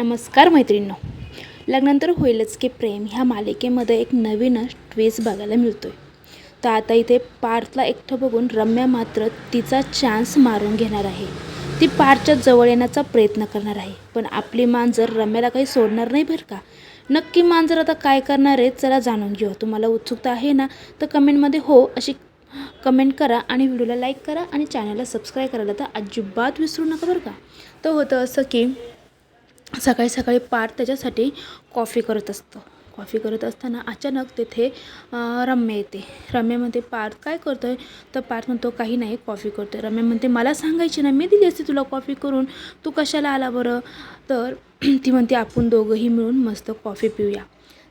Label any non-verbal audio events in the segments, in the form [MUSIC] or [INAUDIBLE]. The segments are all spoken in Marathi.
नमस्कार मैत्रिणींनो. लग्नानंतर होईलच की प्रेम ह्या मालिकेमध्ये एक नवीनच ट्विस्ट बघायला मिळतो आहे तर आता इथे पार्थला एकटं बघून रम्या मात्र तिचा चान्स मारून घेणार आहे. ती पार्थच्या जवळ येण्याचा प्रयत्न करणार आहे. पण आपली मांजर रम्याला काही सोडणार नाही बरं का? नक्की मांजर आता काय करणार आहे चला जाणून घेऊ तुम्हाला उत्सुकता आहे ना? तर कमेंटमध्ये हो अशी कमेंट करा आणि व्हिडिओला लाईक करा आणि चॅनलला सबस्क्राईब करायला तर अजिबात विसरू नका बरं का? तर होतं असं की सकाळी सकाळी पार त्याच्यासाठी कॉफी करत असतं. कॉफी करत असताना अचानक तेथे रम्या येते. रम्या म्हणते पार्थ काय करतो आहे तर पार्थ म्हणतो काही नाही कॉफी करतो आहे रम्या म्हणते मला सांगायची ना मी दिली असते तुला कॉफी करून. तू कशाला आला बरं? तर [CLEARS THROAT] ती म्हणते आपण दोघंही मिळून मस्त कॉफी पिऊया.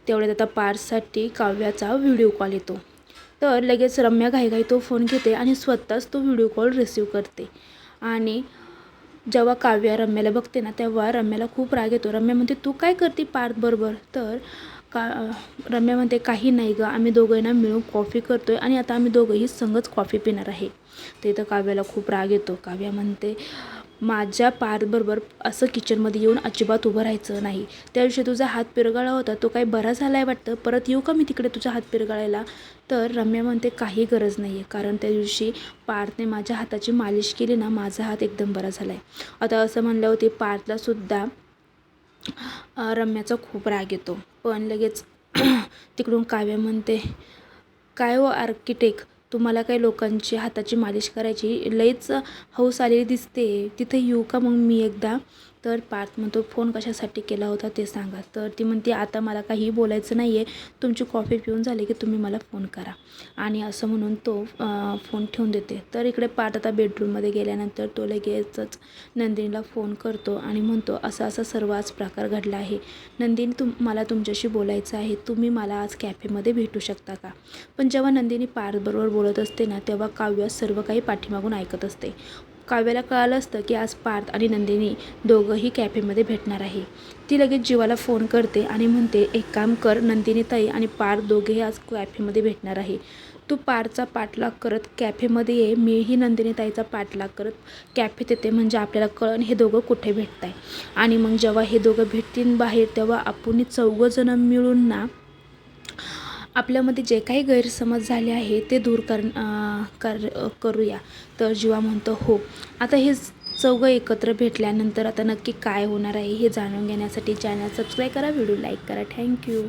तेवढ्यात आता पार्थसाठी काव्याचा व्हिडिओ कॉल येतो. तर लगेच रम्या घाईघाई तो फोन घेते आणि स्वतःच तो व्हिडिओ कॉल रिसीव करते. आणि जेव्हा काव्या रम्याला बघते ना तेव्हा रम्याला खूप राग येतो. रम्या म्हणते तू काय करते पार्थ बरोबर? तर का रम्या म्हणते काही नाही गं आम्ही दोघांना मिळून कॉफी करतो आहे आणि आता आम्ही दोघंही संगच कॉफी पिणार आहे. ते इथं काव्याला खूप राग येतो. काव्या म्हणते माझ्या पार्थबरोबर असं किचनमध्ये येऊन अजिबात उभं राहायचं नाही. त्या दिवशी तुझा हात पिरगाळा होता तो काही बरा झाला आहे वाटतं? परत येऊ का मी तिकडे तुझा हात पिरगाळायला? तर रम्या म्हणते काही गरज नाही आहे कारण त्या दिवशी पार्थने माझ्या हाताची मालिश केली ना माझा हात एकदम बरा झाला आहे आता असं म्हणलं होते पार्थलासुद्धा रम्याचा खूप राग येतो. पण लगेच [CLEARS THROAT] तिकडून काव्य म्हणते काय हो आर्किटेक्ट तुम्हाला काही लोकांची हाताची मालिश करायची लईच हौस आलेली दिसते. तिथे येऊ का मग मी एकदा? तर पार्थ म्हणतो फोन कशासाठी केला होता ते सांगा. तर ती म्हणते आता मला काही बोलायचं नाही आहे तुमची कॉफी पिऊन झाली की तुम्ही मला फोन करा. आणि असं म्हणून तो फोन ठेवून देते. तर इकडे पार्थ आता बेडरूममध्ये गेल्यानंतर तो लगेचच नंदिनीला फोन करतो आणि म्हणतो असा असा सर्व आज प्रकार घडला आहे. नंदिनी तुम मला तुमच्याशी बोलायचं आहे. तुम्ही मला आज कॅफेमध्ये भेटू शकता का? पण जेव्हा नंदिनी पार्थबरोबर बोलत असते ना तेव्हा काव्य सर्व काही पाठीमागून ऐकत असते. काव्याला कळालं असतं की आज पार्थ आणि नंदिनी दोघंही कॅफेमध्ये भेटणार आहे. ती लगेच जीवाला फोन करते आणि म्हणते एक काम कर नंदिनी ताई आणि पार्थ दोघेही आज कॅफेमध्ये भेटणार आहे. तू पारचा पाठलाग करत कॅफेमध्ये ये मीही नंदिनी ताईचा पाठलाग करत कॅफेत येते म्हणजे आपल्याला कळण हे दोघं कुठे भेटत आहे आणि मग जेव्हा हे दोघं भेटतील बाहेर तेव्हा आपणही चौघंजणं मिळून ना आपल्यामध्ये जे काही गैरसमज झाले आहे ते दूर कर कर करूया. तर जीवा म्हणतो हो. आता हे चौघं एकत्र भेटल्यानंतर आता नक्की काय होणार आहे हे जाणून घेण्यासाठी चॅनल सबस्क्राईब करा व्हिडिओ लाईक करा. Thank you